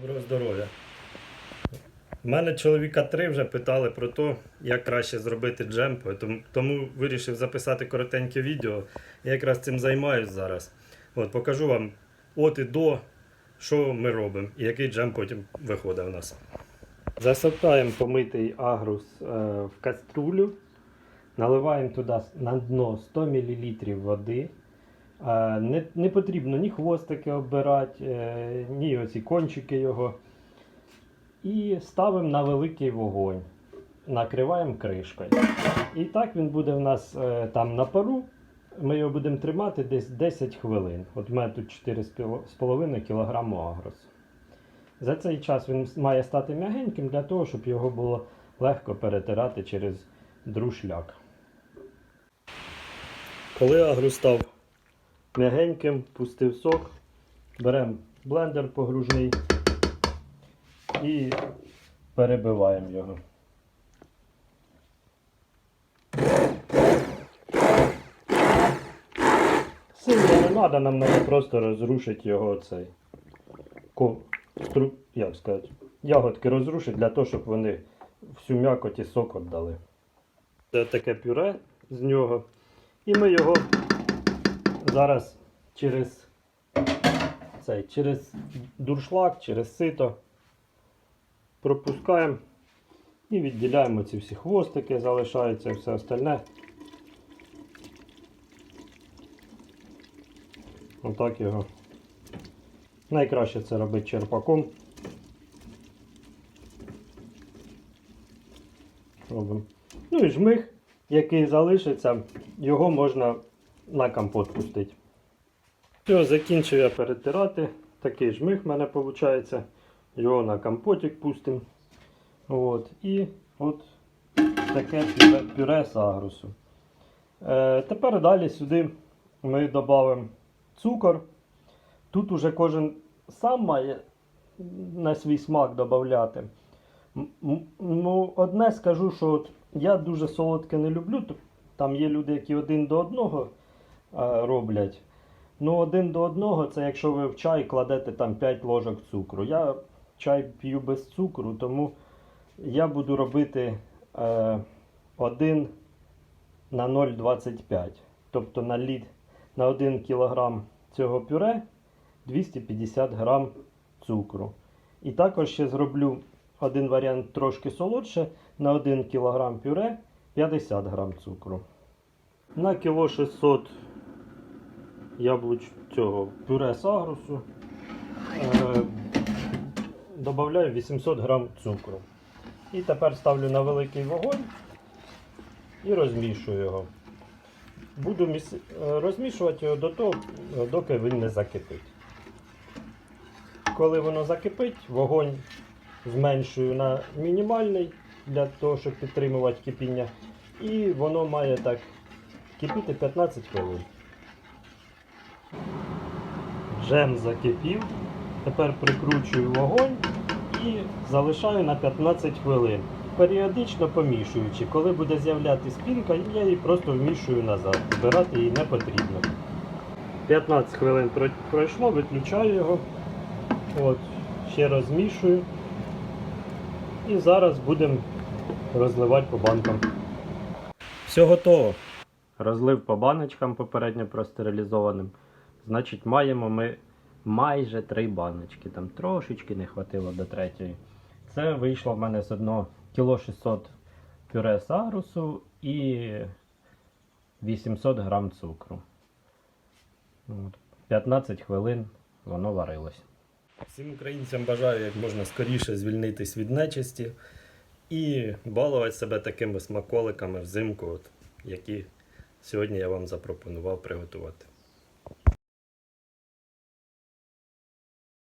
Доброго здоров'я. У мене чоловіка три вже питали про те, як краще зробити джем, тому, вирішив записати коротеньке відео. Я якраз цим займаюсь зараз. От, покажу вам от і до, що ми робимо і який джем потім виходить у нас. Засипаємо помитий агрус е, в каструлю, наливаємо туди на дно 100 мл води. Не, не потрібно ні хвостики оббирати, е, ні оці кончики його. І ставимо на великий вогонь. Накриваємо кришкою. І так він буде в нас е, там на пару. Ми його будемо тримати десь 10 хвилин. От у мене тут 4,5 кг агрос. За цей час він має стати м'ягеньким для того, щоб його було легко перетирати через друшляк. Коли агрус став м'ягеньким, пустив сок, беремо блендер погружний і перебиваємо його. Сильно не треба, нам треба просто розрушити його цей ко, стру, як сказати, ягодки розрушити для того, щоб вони всю м'якоть і сок віддали. Це таке пюре з нього. І ми його зараз через цей, через дуршлаг, через сито пропускаємо і відділяємо ці всі хвостики, залишається все остальне. Отак його. Найкраще це робити черпаком. Робимо. Ну і жмих, який залишиться, його можна на компот пустити. Все, закінчив я перетирати. Такий жмих в мене виходить. Його на компотик пустимо. От. І от таке пюре, з агрусу. Е, тепер далі сюди ми додамо цукор. Тут уже кожен сам має на свій смак додати. Ну, одне скажу, що от я дуже солодке не люблю. Там є люди, які один до одного роблять. Ну, один до одного це якщо ви в чай кладете там 5 ложок цукру. Я чай п'ю без цукру, тому я буду робити е, 1 на 0,25. Тобто на, літ, на 1 кг цього пюре 250 грам цукру. І також ще зроблю один варіант трошки солодше. На 1 кг пюре 50 грам цукру. На кіло 600 яблуч цього пюре з агрусу. Е, Добавляю 800 грам цукру. І тепер ставлю на великий вогонь і розмішую його. Буду міс... е, розмішувати його до того, доки він не закипить. Коли воно закипить, вогонь зменшую на мінімальний для того, щоб підтримувати кипіння. І воно має так кипіти 15 хвилин. Джем закипів. Тепер прикручую вогонь і залишаю на 15 хвилин. Періодично помішуючи. Коли буде з'являтися пінка, я її просто вмішую назад. Збирати її не потрібно. 15 хвилин пройшло, виключаю його. От, ще розмішую. І зараз будемо розливати по банкам. Все готово. Розлив по баночкам попередньо простерилізованим. Значить, маємо ми майже три баночки. Там трошечки не хватило до третьої. Це вийшло в мене з одного кіло 600 пюре з агрусу і 800 грам цукру. 15 хвилин воно варилось. Всім українцям бажаю як можна скоріше звільнитись від нечисті і балувати себе такими смаколиками взимку, от, які сьогодні я вам запропонував приготувати.